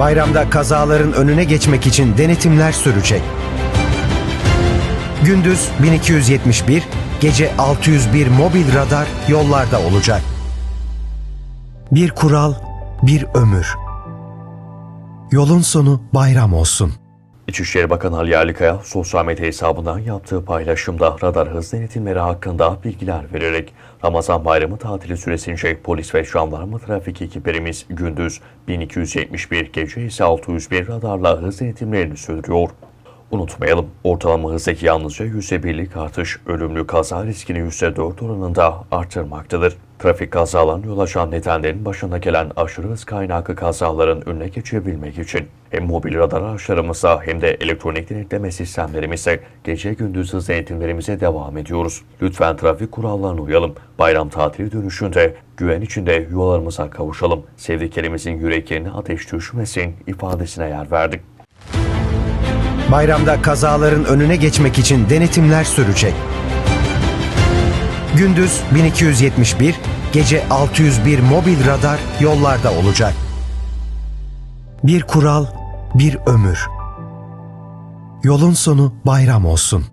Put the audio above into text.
Bayramda kazaların önüne geçmek için denetimler sürecek. Gündüz 1271, gece 601 mobil radar yollarda olacak. Bir kural, bir ömür. Yolun sonu bayram olsun. İçişleri Bakanı Ali Yerlikaya sosyal medya hesabından yaptığı paylaşımda radar hız denetimleri hakkında bilgiler vererek Ramazan bayramı tatili süresince polis ve jandarma trafik ekiplerimiz gündüz 1271 gece ise 601 radarla hız denetimlerini sürdürüyor. Unutmayalım ortalama hızdaki yalnızca %1'lik artış ölümlü kaza riskini %4 oranında artırmaktadır. Trafik kazalarına yol açan nedenlerin başına gelen aşırı hız kaynaklı kazaların önüne geçebilmek için hem mobil radar araçlarımızla hem de elektronik denetleme sistemlerimizle gece gündüz hız denetimlerimize devam ediyoruz. Lütfen trafik kurallarına uyalım. Bayram tatili dönüşünde güven içinde yuvalarımıza kavuşalım. Sevdiklerimizin yüreklerine ateş düşmesin ifadesine yer verdik. Bayramda kazaların önüne geçmek için denetimler sürecek. Gündüz 1271, gece 601 mobil radar yollarda olacak. Bir kural, bir ömür. Yolun sonu bayram olsun.